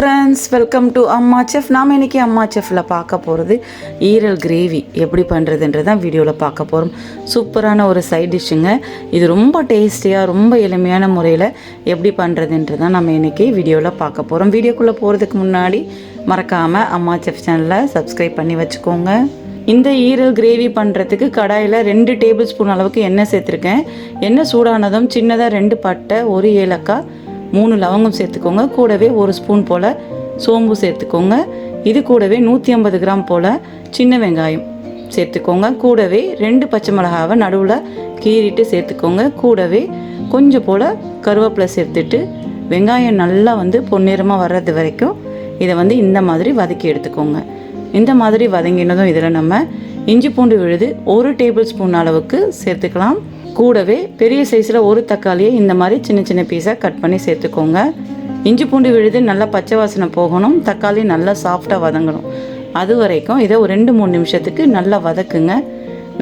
Friends welcome to Amma chef நாம் இன்றைக்கி அம்மா செஃப்பில் பார்க்க போகிறது ஈரல் கிரேவி எப்படி பண்ணுறதுன்றது தான் வீடியோவில் பார்க்க போகிறோம் சூப்பரான ஒரு சைட் டிஷ்ஷுங்க இது ரொம்ப டேஸ்டியாக ரொம்ப எளிமையான முறையில் எப்படி பண்ணுறதுன்றது தான் நம்ம இன்றைக்கி வீடியோவில் பார்க்க போகிறோம் வீடியோக்குள்ளே போகிறதுக்கு முன்னாடி மறக்காமல் அம்மா செஃப் சேனலை சப்ஸ்கிரைப் பண்ணி வச்சுக்கோங்க. இந்த ஈரல் கிரேவி பண்ணுறதுக்கு கடாயில் ரெண்டு டேபிள் ஸ்பூன் அளவுக்கு எண்ணெய் சேர்த்துருக்கேன். எண்ணெய் சூடானதும் சின்னதாக ரெண்டு பட்டை ஒரு ஏலக்காய் மூணு லவங்கம் சேர்த்துக்கோங்க. கூடவே ஒரு ஸ்பூன் போல் சோம்பு சேர்த்துக்கோங்க. இது கூடவே நூற்றி ஐம்பது கிராம் போல் சின்ன வெங்காயம் சேர்த்துக்கோங்க. கூடவே ரெண்டு பச்சை மிளகாவை நடுவில் கீறிட்டு சேர்த்துக்கோங்க. கூடவே கொஞ்சம் போல் கருவேப்பிலை சேர்த்துட்டு வெங்காயம் நல்லா வந்து பொன்னிறமாக வர்றது வரைக்கும் இதை வந்து இந்த மாதிரி வதக்கி எடுத்துக்கோங்க. இந்த மாதிரி வதங்கினதும் இதில் நம்ம இஞ்சி பூண்டு விழுது ஒரு டேபிள் ஸ்பூன் அளவுக்கு சேர்த்துக்கலாம். கூடவே பெரிய சைஸில் ஒரு தக்காளியை இந்த மாதிரி சின்ன சின்ன பீஸாக கட் பண்ணி சேர்த்துக்கோங்க. இஞ்சி பூண்டு விழுது நல்லா பச்சை வாசனை போகணும். தக்காளி நல்லா சாஃப்டாக வதங்கணும். அது வரைக்கும் இதை ஒரு ரெண்டு மூணு நிமிஷத்துக்கு நல்லா வதக்குங்க.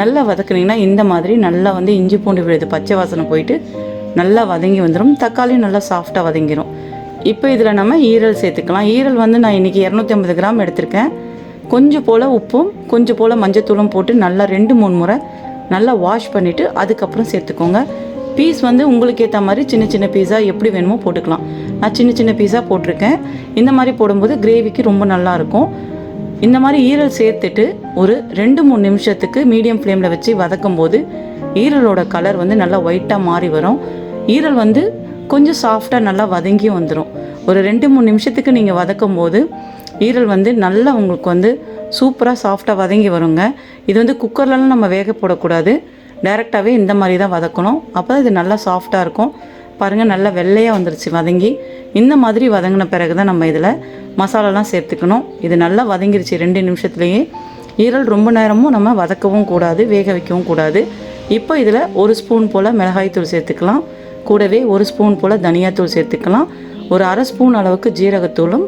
நல்லா வதக்குனீங்கன்னா இந்த மாதிரி நல்லா வந்து இஞ்சி பூண்டு விழுது பச்சை வாசனை போயிட்டு நல்லா வதங்கி வந்துடும் தக்காளியும் நல்லா சாஃப்டாக வதங்கிடும் இப்போ இதில் நம்ம ஈரல் சேர்த்துக்கலாம். ஈரல் வந்து நான் இன்றைக்கி இரநூத்தி ஐம்பது கிராம் எடுத்திருக்கேன். கொஞ்சம் போல் உப்பும் கொஞ்சம் போல் மஞ்சத்தூளும் போட்டு நல்லா ரெண்டு மூணு முறை நல்லா வாஷ் பண்ணிவிட்டு அதுக்கப்புறம் சேர்த்துக்கோங்க. பீஸ் வந்து உங்களுக்கு ஏற்ற மாதிரி சின்ன சின்ன பீஸாக எப்படி வேணுமோ போட்டுக்கலாம். நான் சின்ன சின்ன பீஸாக போட்டிருக்கேன். இந்த மாதிரி போடும்போது கிரேவிக்கு ரொம்ப நல்லாயிருக்கும் இந்த மாதிரி ஈரல் சேர்த்துட்டு ஒரு ரெண்டு மூணு நிமிஷத்துக்கு மீடியம் ஃப்ளேமில் வச்சு வதக்கும் போது ஈரலோட கலர் வந்து நல்லா ஒயிட்டாக மாறி வரும். ஈரல் வந்து கொஞ்சம் சாஃப்டாக நல்லா வதங்கி வந்துடும் ஒரு ரெண்டு மூணு நிமிஷத்துக்கு நீங்கள் வதக்கும் போது ஈரல் வந்து நல்லா உங்களுக்கு வந்து சூப்பராக சாஃப்டாக வதங்கி வருங்க. இது வந்து குக்கர்லலாம் நம்ம வேக போடக்கூடாது. டைரெக்டாகவே இந்த மாதிரி தான் வதக்கணும். அப்போ இது நல்லா சாஃப்டாக இருக்கும். பாருங்கள் நல்லா வெள்ளையாக வந்துருச்சு வதங்கி. இந்த மாதிரி வதங்கின பிறகு தான் நம்ம இதில் மசாலாலாம் சேர்த்துக்கணும். இது நல்லா வதங்கிருச்சு ரெண்டு நிமிஷத்துலேயே. ஈரல் ரொம்ப நேரமும் நம்ம வதக்கவும் கூடாது வேக வைக்கவும் கூடாது. இப்போ இதில் ஒரு ஸ்பூன் போல் மிளகாய்த்தூள் சேர்த்துக்கலாம். கூடவே ஒரு ஸ்பூன் போல் தனியாத்தூள் சேர்த்துக்கலாம். ஒரு அரை ஸ்பூன் அளவுக்கு ஜீரகத்தூளும்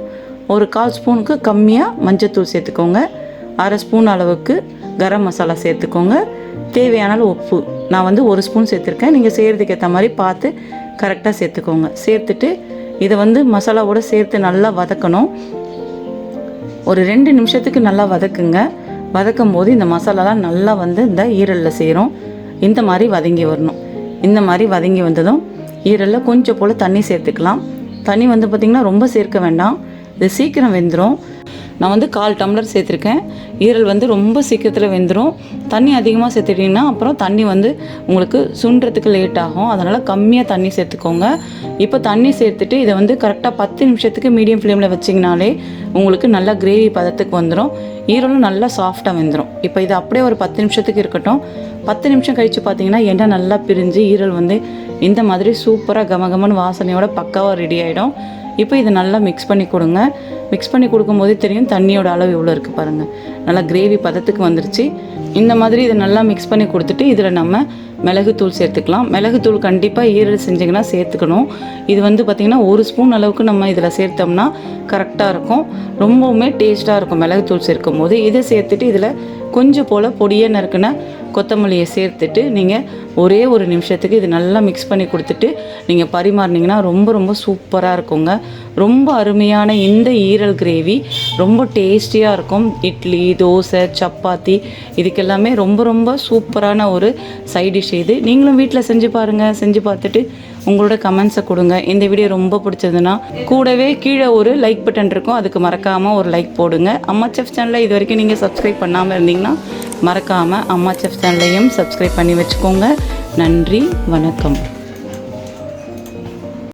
ஒரு கால் ஸ்பூனுக்கு கம்மியாக மஞ்சத்தூள் சேர்த்துக்கோங்க. அரை ஸ்பூன் அளவுக்கு கரம் மசாலா சேர்த்துக்கோங்க. தேவையான அளவு உப்பு. நான் வந்து ஒரு ஸ்பூன் சேர்த்துருக்கேன். நீங்கள் செய்கிறதுக்கு ஏற்ற மாதிரி பார்த்து கரெக்டாக சேர்த்துக்கோங்க. சேர்த்துட்டு இதை வந்து மசாலாவோடு சேர்த்து நல்லா வதக்கணும். ஒரு ரெண்டு நிமிஷத்துக்கு நல்லா வதக்குங்க. வதக்கும் போது இந்த மசாலாலாம் நல்லா வந்து இந்த ஈரலில் சேரும். இந்த மாதிரி வதங்கி வரணும். இந்த மாதிரி வதங்கி வந்ததும் ஈரலில் கொஞ்சம் போல் தண்ணி சேர்த்துக்கலாம். தண்ணி வந்து பார்த்திங்கன்னா ரொம்ப சேர்க்க வேண்டாம். இது சீக்கிரம் வெந்துடும் நான் வந்து கால் டம்ளர் சேர்த்துருக்கேன். ஈரல் வந்து ரொம்ப சீக்கிரத்தில் வெந்துடும் தண்ணி அதிகமாக சேர்த்துட்டிங்கன்னா அப்புறம் தண்ணி வந்து உங்களுக்கு சுண்டுறதுக்கு லேட் ஆகும். அதனால் கம்மியாக தண்ணி சேர்த்துக்கோங்க. இப்போ தண்ணி சேர்த்துட்டு இதை வந்து கரெக்டாக பத்து நிமிஷத்துக்கு மீடியம் ஃப்ளேமில் வச்சிங்கனாலே உங்களுக்கு நல்லா கிரேவி பதத்துக்கு வந்துடும் ஈரலும் நல்லா சாஃப்டாக வெந்துடும் இப்போ இது அப்படியே ஒரு பத்து நிமிஷத்துக்கு இருக்கட்டும். பத்து நிமிஷம் கழித்து பார்த்தீங்கன்னா எண்ணெய் நல்லா பிரிஞ்சு ஈரல் வந்து இந்த மாதிரி சூப்பராக கமகமன்னு வாசனையோட பக்காவாக ரெடி ஆகிடும் இப்போ இதை நல்லா மிக்ஸ் பண்ணி கொடுங்க. மிக்ஸ் பண்ணி கொடுக்கும்போதே தெரியும் தண்ணியோட அளவு எவ்வளோ இருக்குது பாருங்கள் நல்லா கிரேவி பதத்துக்கு வந்துருச்சு. இந்த மாதிரி இதை நல்லா மிக்ஸ் பண்ணி கொடுத்துட்டு இதில் நம்ம மிளகுத்தூள் சேர்த்துக்கலாம். மிளகுத்தூள் கண்டிப்பாக ஈரல் செஞ்சிங்கன்னா சேர்த்துக்கணும். இது வந்து பார்த்திங்கன்னா ஒரு ஸ்பூன் அளவுக்கு நம்ம இதில் சேர்த்தோம்னா கரெக்டாக இருக்கும். ரொம்பவுமே டேஸ்ட்டாக இருக்கும் மிளகுத்தூள் சேர்க்கும் போது இதை சேர்த்துட்டு இதில் கொஞ்சம் போல் பொடியை நறுக்குன கொத்தமல்லியை சேர்த்துட்டு நீங்கள் ஒரே ஒரு நிமிஷத்துக்கு இது நல்லா மிக்ஸ் பண்ணி கொடுத்துட்டு நீங்கள் பரிமாறினீங்கன்னா ரொம்ப ரொம்ப சூப்பராக இருக்குங்க. ரொம்ப அருமையான இந்த ஈரல் கிரேவி. ரொம்ப டேஸ்டியாக இருக்கும். இட்லி தோசை சப்பாத்தி இதுக்கெல்லாமே ரொம்ப ரொம்ப சூப்பரான ஒரு சைட் டிஷ் இது. நீங்களும் வீட்டில் செஞ்சு பாருங்கள் செஞ்சு பார்த்துட்டு உங்களோட கமெண்ட்ஸை கொடுங்க. இந்த வீடியோ ரொம்ப பிடிச்சதுன்னா கூடவே கீழே ஒரு லைக் பட்டன் இருக்கும். அதுக்கு மறக்காமல் ஒரு லைக் போடுங்க. அம்மா செஃப் சேனலில் இது வரைக்கும் நீங்கள் சப்ஸ்கிரைப் பண்ணாமல் இருந்தீங்கன்னா மறக்காமல் அம்மா செஃப் சேனலையும் சப்ஸ்கிரைப் பண்ணி வச்சுக்கோங்க. நன்றி வணக்கம்.